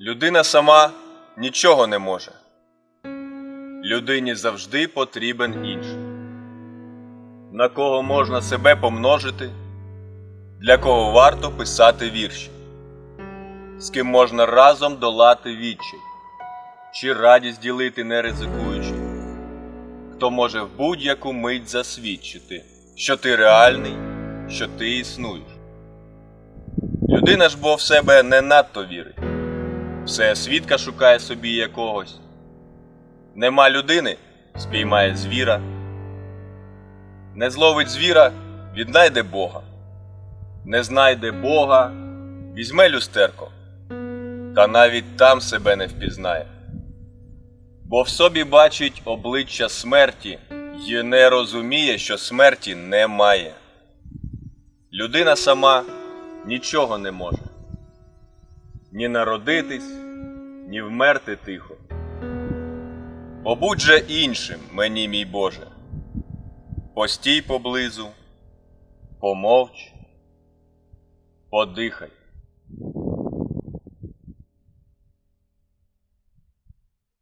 Людина сама нічого не може. Людині завжди потрібен інший. На кого можна себе помножити, для кого варто писати вірші, з ким можна разом долати відчай, чи радість ділити не ризикуючи, хто може в будь-яку мить засвідчити, що ти реальний, що ти існуєш. Людина ж бо в себе не надто вірить, все свідка шукає собі якогось. Нема людини, спіймає звіра. Не зловить звіра, віднайде Бога. Не знайде Бога, візьме люстерко, та навіть там себе не впізнає. Бо в собі бачить обличчя смерті й не розуміє, що смерті немає. Людина сама нічого не може ні народитись, ні вмерти тихо. Побудь же іншим мені, мій Боже, постій поблизу, помовч, подихай.